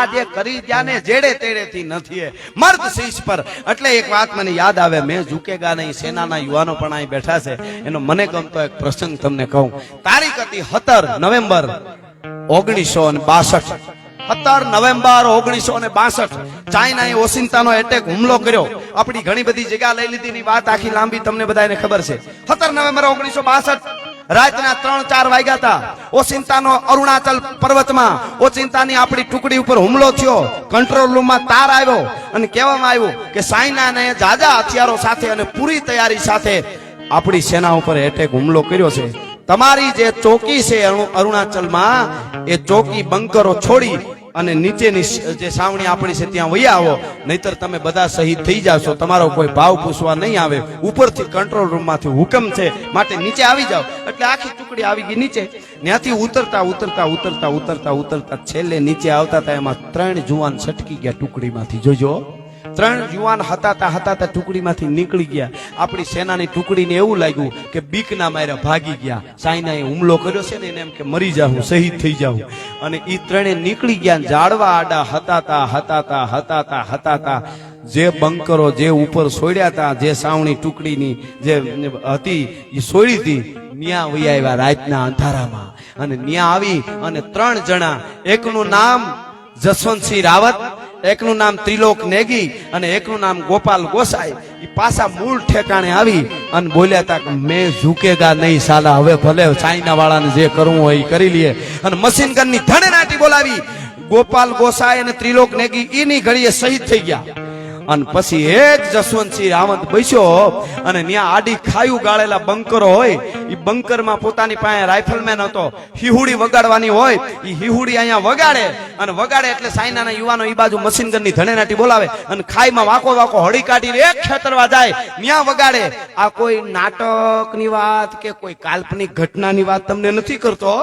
આ કરી ગયા ને જેડે તેડેથી નથી મર્દ શીશ પર. એટલે એક વાત મને યાદ આવે, મેં ઝુકેગા નહીં, સેનાના યુવાનો પણ અહીં બેઠા છે. એનો મને ગમતો એક પ્રસંગ તમને કહું. તારીખ હતી સત્તર નવેમ્બર ઓગણીસો અને બાસઠ. સત્તર નવેમ્બર ઓગણીસો ને બાસઠ. ચાઇનાએ ઓસિંતાનો એટેક હુમલો કર્યો. આપણી ઘણી બધી જગ્યા લઈ લીધી. ની વાત આખી લાંબી તમને બધાને ખબર છે. સત્તર નવેમ્બર ઓગણીસો બાસઠ. રાતના ત્રણ, ચાર વાગ્યા હતા. ઓચિંતાનો અરુણાચલ પર્વતમાં ઓચિંતાની આપણી ટુકડી ઉપર હુમલો થયો. કંટ્રોલ રૂમમાં તાર આવ્યો અને કહેવામાં આવ્યું કે સાયનાને જાજા હથિયારો સાથે અને પૂરી તૈયારી સાથે આપણી સેના ઉપર એટેક હુમલો કર્યો છે. તમારી જે ચોકી છે અરુણાચલમાં, એ ચોકી બંકરો છોડી અને નીચેની જે સાવણી આપણી છે ત્યાં વહી આવો. નહીતર તમે બધા શહીદ થઈ જાશો. તમારો કોઈ ભાવ પૂછવા નહીં આવે. ઉપરથી કંટ્રોલ રૂમમાંથી હુકમ છે. માટે નીચે આવી જાઓ. એટલે આખી ટુકડી આવી ગઈ નીચે. ત્યાંથી ઉતરતા ઉતરતા ઉતરતા ઉતરતા ઉતરતા છેલ્લે નીચે આવતા હતા. એમાં ત્રણ જુવાન છટકી ગયા ટુકડીમાંથી. જોજો. ત્રણ યુવાન હતાતા હતાતા ટુકડીમાંથી નીકળી ગયા. આપણી સેનાની ટુકડીને એવું લાગ્યું કે બીકના માર્યા ભાગી ગયા. સાઈનાએ હુમલો કર્યો છે ને એને એમ કે મરી જાઉં, શહીદ થઈ જાઉં. અને એ ત્રણે નીકળી ગયા જાડવા આડા હતાતા હતાતા હતાતા હતાતા જે બંકરો જે ઉપર સોડ્યા હતા જે સાવણી ટુકડીની જે હતી એ સોડી હતી, ન્યા વહી આવ્યા રાતના અંધારામાં. અને ન્યા આવી અને ત્રણ જણા, એકનું નામ જસવંતસિંહ રાવત એકનું નામ ત્રિલોક નેગી અને એકનું નામ ગોપાલ ગોસાઈ. એ પાછા મૂળ ઠેકાણે આવી અને બોલ્યા હતા કે મેં ઝૂકેગા નહીં સાલા, હવે ભલે ચાઇના વાળાને જે કરવું હોય એ કરી લઈએ અને મશીન ગનની ધણે નાટી બોલાવી. ગોપાલ ગોસાઈ અને ત્રિલોક નેગી એની ઘડીએ શહીદ થઈ ગયા. અને પછી એક જસવંતસિંહ રાવત બેસ્યો અને ત્યાં આડી ખાયું ગાળેલા બંકરો હોય એ બંકરમાં પોતાની પાસે રાઇફલમેન હતો, હિહુડી વગાડવાની હોય એ હિહુડી અહીંયા વગાડે, અને વગાડે એટલે સાયનાના યુવાનો એ બાજુ મશીન ગનની ધણેનાટી બોલાવે, અને ખાઈમાં વાકો વાકો હળી કાઢીને એક ખેતરવા જાય ત્યાં વગાડે. આ કોઈ નાટકની વાત કે કોઈ કાલ્પનિક ઘટનાની વાત તમને નથી કરતો?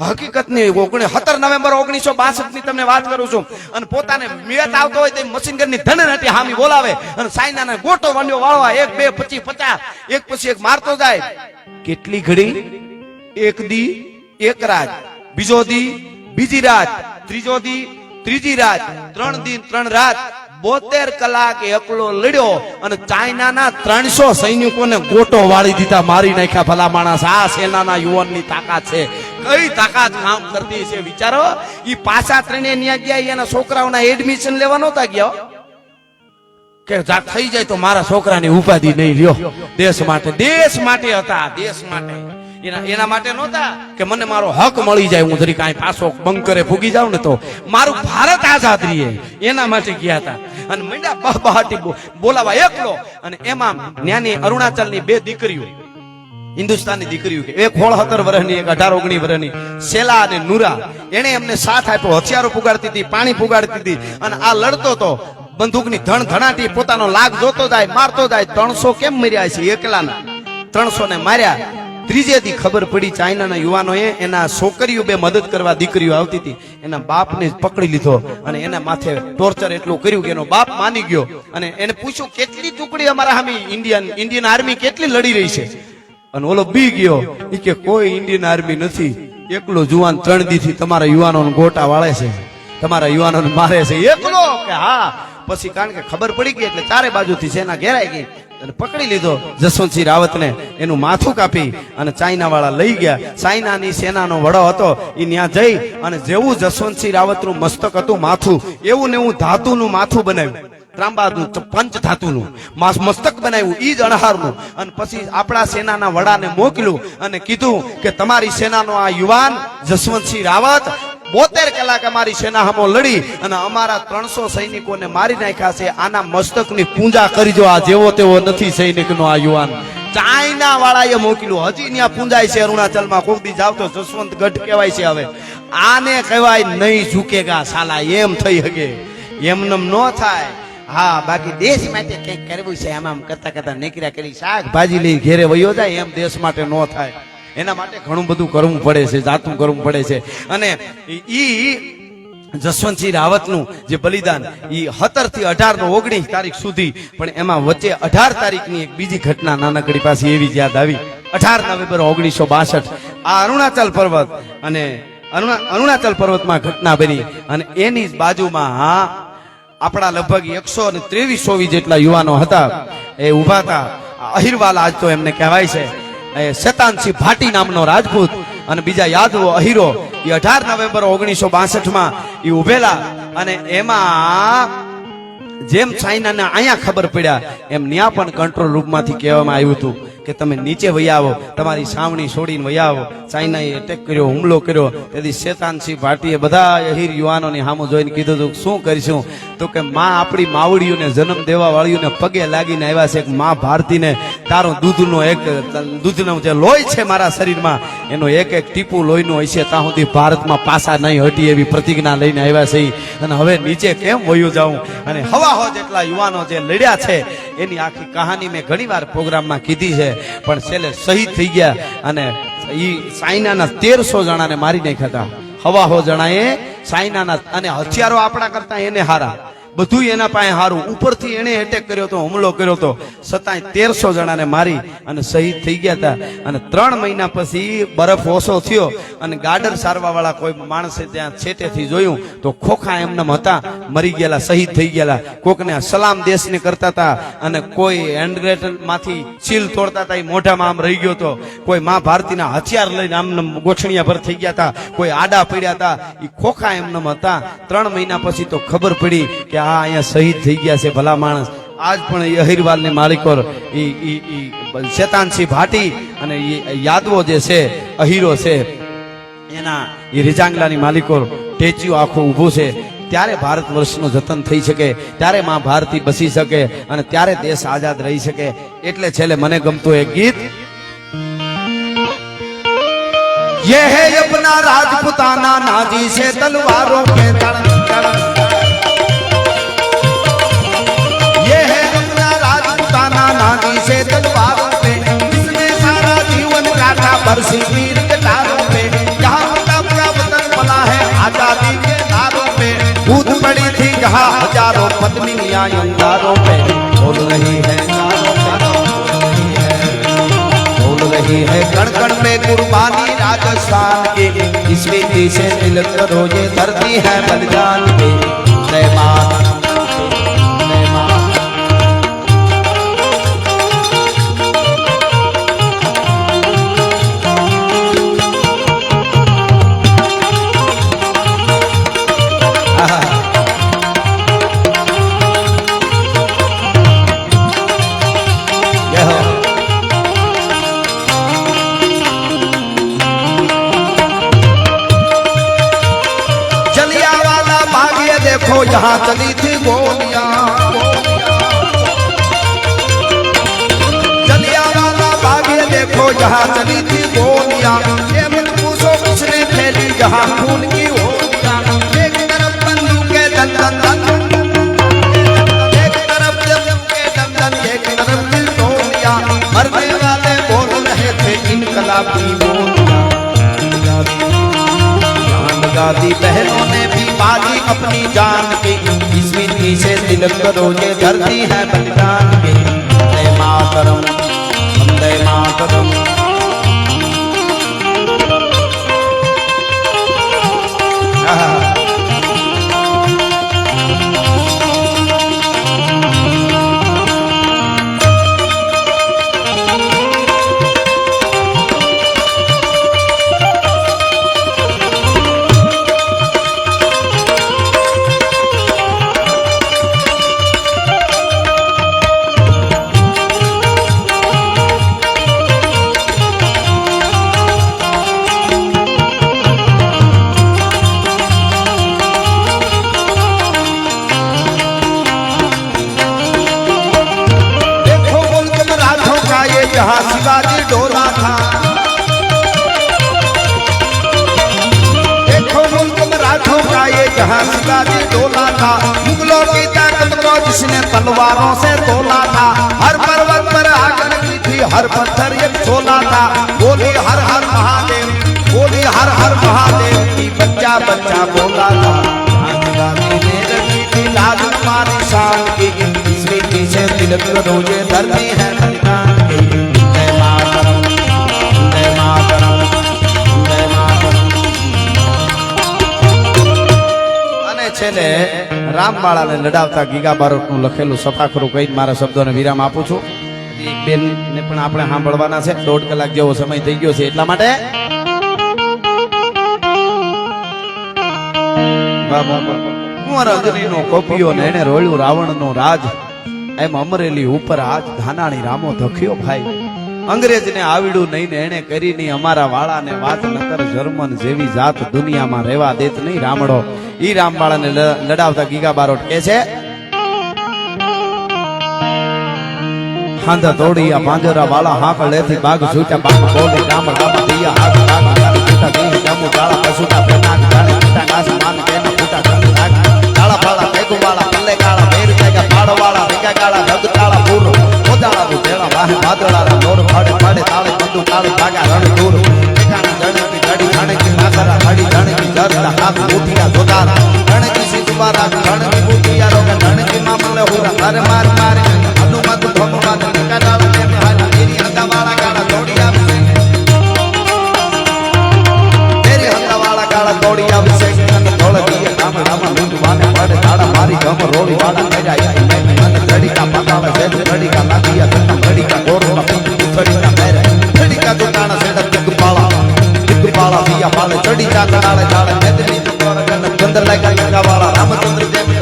હકીકતની ઓગણી સત્તર નવેમ્બર ઓગણીસો બાસઠની તમને વાત કરું છું. અને પોતાને મેત આવતો હોય તે મશીન ગનની ધણેનાટી હામી બોલાવે અને સાયનાને ગોટો માંડ્યો વાળવા એક, બે, પચી, પચાસ, એક પછી એક મારતો જાય. કેટલી ઘડી? એક દી, એક રાત. બીજો દી, બીજી રાત. ત્રીજો દી, ત્રીજી રાત. ત્રણ દિન, ત્રણ રાત. બોતેર કલાક એકલો લડ્યો અને ચાઇનાના ત્રણસો સૈનિકોને ગોટો વાળી દીધા, મારી નાખ્યા ભલા માણસ. આ સેનાના યુવાનની તાકાત છે. કઈ તાકાત કામ કરતી છે વિચારો? ઈ પાછા ત્રણે ન્યા ગયા એના છોકરાઓના એડમિશન લેવા નહોતા ગયા. કે જા થઈ જાય તો મારા છોકરાની ઉપાધિ નહીં લ્યો. દેશ માટે દેશ માટે હતા, દેશ માટે. એના માટે નહોતા કે મને મારો હક મળી જાય, હું જરી કાંઈ પાછો બંકરે ફૂગી જાઉં ને તો. મારું ભારત આઝાદ રહીએ એના માટે ગયા હતા. અને મંડ્યા બહબહાટી બોલાવા એકલો. અને એમાં જ્ઞાની અરુણાચલની બે દીકરીઓ. હિન્દુસ્તાનની દીકરીઓ કે એક હોળ સત્તર વર્ષની એક અઢાર ઓગણી વર્ષની શેલા અને નુરા. એને એમને સાથ આપ્યો, હથિયારો પુગાડતી હતી, પાણી પુગાડતી હતી. અને આ લડતો તો બંદૂકની ધણ ધણાટી પોતાનો લાગ જોતો જાય, મારતો જાય, ત્રણસો કેમ મર્યા છે એકલાના? ત્રણસો ને માર્યા. ત્રીજે દી ખબર પડી ચાઇનાના યુવાનોએ એના છોકરીઓ બે મદદ કરવા દીકરીઓ આવતી હતી. એના બાપને પકડી લીધો અને એના માથે ટોર્ચર એટલું કર્યું કે એનો બાપ માની ગયો. અને એને પૂછ્યું, કેટલી ટુકડી અમારા સામે ઇન્ડિયન ઇન્ડિયન આર્મી કેટલી લડી રહી છે? અને ઓલો બી ગયો એ કે કોઈ ઇન્ડિયન આર્મી નથી. એકલો જુવાન ત્રણ દીથી તમારા યુવાનોને ગોટા વાળે છે. તમારા યુવાનોને મારે છે. એકલો? કે હા પછી કારણ કે ખબર પડી ગઈ એટલે ચારે બાજુથી સેના ઘેરાઈ ગઈ અને પકડી લીધો જસવંતસિંહ રાવતને. એનું માથું કાપી અને ચાઇનાવાળા લઈ ગયા. ચાઇનાની સેનાનો વડો હતો. એ ત્યાં જઈ અને જેવું જસવંતસિંહ રાવતનું મસ્તક હતું માથું, એવું ને એવું ધાતુનું માથું બનાવ્યું. ત્રાંબાનું પંચ ધાતુનું માસ- મસ્તક બનાવ્યું, ઈ જ અણહારનું. અને પછી આપણા સેનાના વડાને મોકલ્યું અને કીધું કે તમારી સેનાનો આ યુવાન જસવંતસિંહ રાવત બોતેર કલાક અમારી સેના હમો લડી અને અમારા ત્રણસો સૈનિકોને મારી નાખ્યા છે. આના મસ્તકની પૂજા કરજો આ જેવો તેવો નથી સૈનિકનો આ યુવાન. ચાઇના વાળાએ મોકલ્યું. હજી ત્યાં પૂંજાય છે અરુણાચલમાં. કોક દી જાવ તો જસવંત ગઢ કહેવાય છે હવે. આને કહેવાય નહીં ઝૂકેગા સાલા. એમ થઈ હગે. એમનેમ ન થાય. હા, બાકી દેશ માટે કંઈક કરવું છે. આમ આમ કરતા કરતા નીકળ્યા. કરી શાકભાજી લઈ ઘેરે વયો જાય, એમ દેશ માટે ન થાય. એના માટે ઘણું બધું કરવું પડે છે, જાતું કરવું પડે છે. અને ઈ જસવંતસિંહ રાવતનું જે બલિદાન, ઈ સત્તરથી ઓગણીસ તારીખ સુધી, પણ એમાં વચ્ચે અઢાર તારીખની એક બીજી ઘટના નાનકડી પાસે એવી યાદ આવી. અઢાર નવેમ્બર ઓગણીસો બાસઠ, આ અરુણાચલ પર્વત અને અરુણાચલ પર્વતમાં ઘટના બની અને એની જ બાજુમાં હા, આપણા લગભગ એકસો ને ત્રેવીસ જેટલા યુવાનો હતા, એ ઊભા હતા. અહિરવાલ આજ તો એમને કહેવાય છે એ શેતાનસિંહ ભાટી નામનો રાજપૂત અને બીજા યાદવો અહીરો એ અઢાર નવેમ્બર ઓગણીસો માં એ ઉભેલા અને એમાં જેમ ચાઇનાને અહીંયા ખબર પડ્યા, એમ ત્યાં પણ કંટ્રોલ રૂમમાંથી કહેવામાં આવ્યું હતું કે તમે નીચે વહી આવો, તમારી સાવણી છોડીને વહી આવો. ચાઇનાએ એટેક કર્યો, હુમલો કર્યો. તેથી શેતાનસિંહ ભાટીએ બધા અહીર યુવાનોની સામું જોઈને કીધું હતું, શું કરીશું? તો કે માં આપણી માવડીઓને, જન્મ દેવા વાળીઓને પગે લાગીને આવ્યા છે કે માં ભારતીને તારો દૂધનો એક, દૂધનો જે લોહી છે મારા શરીરમાં, એનો એક એક ટીપું લોહીનું હશે ત્યાં સુધી ભારતમાં પાસા નહીં હટી એવી પ્રતિજ્ઞા લઈને આવ્યા છે અને હવે નીચે કેમ વયું જાઉં? અને હવા હો જેટલા યુવાનો જે લડ્યા છે, એની આખી કહાની મેં ઘણીવાર પ્રોગ્રામમાં કીધી છે, પણ છેલ્લે શહીદ થઈ ગયા અને એ સાયનાના તેરસો જણાને મારી નાખ્યા હતા. હવા હો જણાએ સાયનાના અને હથિયારો આપણા કરતા એને હારા. બધું એના પાસે હારું. ઉપરથી એણે એટેક કર્યો હતો હુમલો કર્યો હતો છતાંય તેરસો જણાને મારી અને શહીદ થઈ ગયા હતા. અને ત્રણ મહિના પછી બરફ ઓછો થયો અને ગાર્ડર સારવા વાળા કોઈ માણસે ત્યાં છેટેથી જોયું તો ખોખા એમનેમ હતા, મરી ગયેલા, શહીદ થઈ ગયેલા. કોકને સલામ દેશને કરતા હતા અને કોઈ હેન્ડમાંથી ચીલ તોડતા હતા, એ મોઢામાં આમ રહી ગયો હતો કોઈ મા ભારતીના હથિયાર લઈને આમ ગોઠણિયા પર થઈ ગયા હતા, કોઈ આડા પડ્યા હતા. એ ખોખા એમનેમ હતા. ત્રણ મહિના પછી તો ખબર પડી કે આ આ અહીંયા શહીદ થઈ ગયા છે ભલા માણસ. આજ પણ એ અહિરવાલની માલિકોર ઈ શેતાનસિંહ ભાટી અને યાદવો જે છે, અહીરો છે, એના એ રિજાંગલાની માલિકોર ટેચ્યું આખું ઊભું છે. ત્યારે ભારત વર્ષનું જતન થઈ શકે, ત્યારે માં ભારતી બસી શકે અને ત્યારે દેશ આઝાદ રહી શકે. એટલે છેલ્લે મને ગમતું એક ગીત. યે હે અપના રાજપુતાના નાજી છે તલવારો કે તણ बरसी वीर के तारों पे। जहाँ उनका पूरा वतन बना है, आज़ादी के नारों पे। कूद पड़ी थी जहाँ हज़ारों पत्नियाँ अंगारों पे। बोल रही है, बोल रही है कण में कुर्बानी राजस्थान की। इस विधि से दिल करो ये धरती है बलिदान की। जय माता તિલક રોજે ધરતી હૈ બલિદાન के। વંદે માતરમ વંદે માતરમ शिवाजी डोला था। देखो मुल्क मराठों का ये जहाँ शिवाजी डोला था। मुगलों की ताकत को जिसने तलवारों से तोला था। हर पर्वत पर आग लगी थी, हर पत्थर एक छोला था। बोली हर हर महादेव, बोली हर हर महादेव की बच्चा बच्चा बोला था। लाल कुमारी शान की इस विधि से तिलक ये धरती है। છેલ્લે રામબાળાને લડાવતા ગીગા બારોટનું લખેલું સફાખરું કહીને મારા શબ્દોને વિરામ આપું છું. બેનને પણ આપણે સાંભળવાના છે. દોઢ કલાક જેવો સમય થઈ ગયો છે એટલા માટે. કુંવર અંજનીનો કોપિયો ને એને રોળ્યું રાવણનો રાજ. એમ અમરેલી ઉપર આજ ધાનાણી રામો ધખ્યો ભાઈ. અંગ્રેજને આવડ્યું નહીં ને એને કરી નહીં. અમારા વાળાને વાત નકર જર્મન જેવી જાત દુનિયામાં રહેવા દેત નહીં રામડો. ઈ રામબાળાને લડાવતા ગીગા બારોટ કે છે, હાંધા તોડિયા પાંજરા વાળા હાંક લેથી બાગ છૂટા બાગ બોલી રામ રામ દિયા હાક બાગ ગાલી છૂટા જામુ કાળા પશુટા પેનાક જાણે છૂટા, નાસ માન કેના ફૂટા ગંગ રાગ કાળા પાળા કૈકુ વાળા, પલ્લે કાળા બેર જાગા પાડ વાળા, ભેગા કાળા રગ કાળા પૂર ઓદાળા ભેળા વાહે, વાદળારા દોર ફાડે ફાડે, તાળે બંદુ કાળું ભાગા, રણ દૂર હાડી જાણકી નાગરા હાડી જાણકી જરતા નાગ મોટીના જોદાર જાણકી સિંધુબારા જાણકી મોટીયા ರಾಮಚಂದ್ರ ದೇವ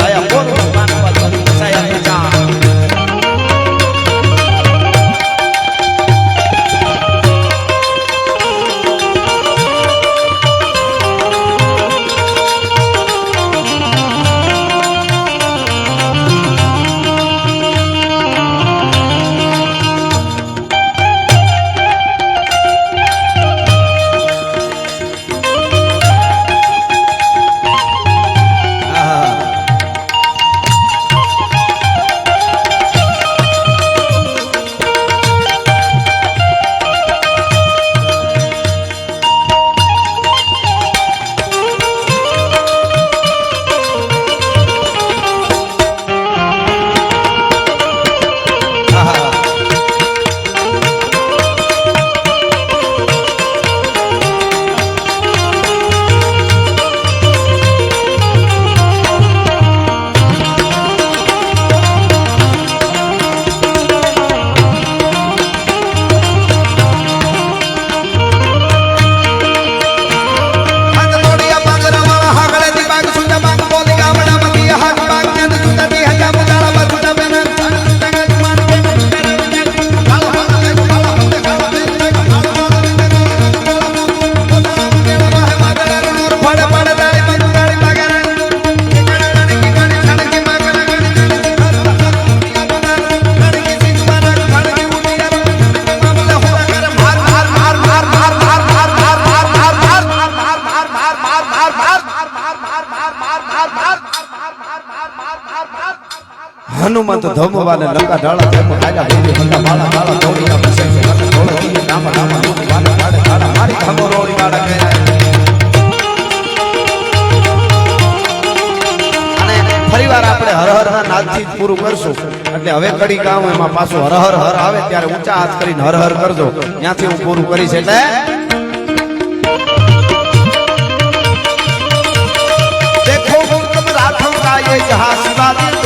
તો ધમવાને લંકા ઢાળા ધમ કાયા ભૂલી બંદા માળા કાળા ધોળીના પસે મને ધોળતી નામ નામ વાને કાળે કાળા મારી ધમો રોળી કાળા કહે ફરીવાર આપણે હરહરના નાદથી પૂરું કરશું. એટલે હવે કડી કામ એમાં પાછું હર હર હર આવે, ત્યારે ઊંચા હાથ કરીને હરહર કરજો. ત્યાંથી હું પૂરું કરીશ એટલે जहाँ शिवाजी